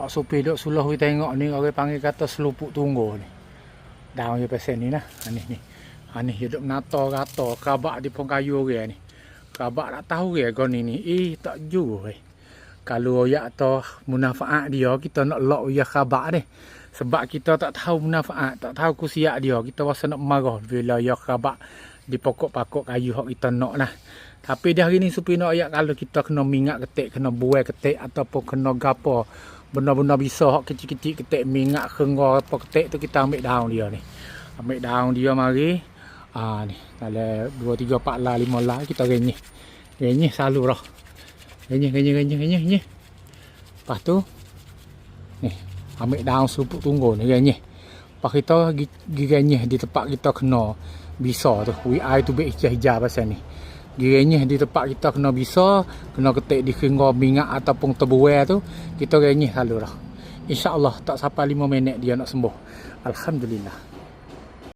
Hak supi duk suluh we tengok ni orang panggil kata selupuk tunggu ni. Daun dia pasal ni nah. Ha ni ni. Ha ni hidup nato kata kabak di pong kayu dia ni. Kabak tak tahu dia kau ni ni. Eh tak ju eh. Kalau oyak tu munafaat dia kita nak lock ya kabak ni. Sebab kita tak tahu munafaat, tak tahu kusiak dia. Kita rasa nak marah bila ya kabak di pokok-pokok kayu hak kita nak lah. Tapi dah hari ni supi nak ayat kalau kita kena mingat ketik, kena buai ketik ataupun kena gapo benda-benda bisa hak kecil-kecil ketik mingat kengor apa ketik tu kita ambil daun dia ni. Ambil daun dia mari. Ah ni, kalau 2 3 4 lah 5 lah kita renyih. Renyih selalu dah. Renyih renyih renyih renyih renyih. Lepas tu ni, ambil daun supuk tunggu ni renyih. Lepas kita gi, gi renyih di tempat kita kena bisa tu. WI tu baik hijau-hijau pasal ni. Girenyih di tempat kita kena bisa, kena ketik di kengor minyak ataupun terbuai tu, kita renyih selalu dah. InsyaAllah tak sampai 5 minit dia nak sembuh. Alhamdulillah.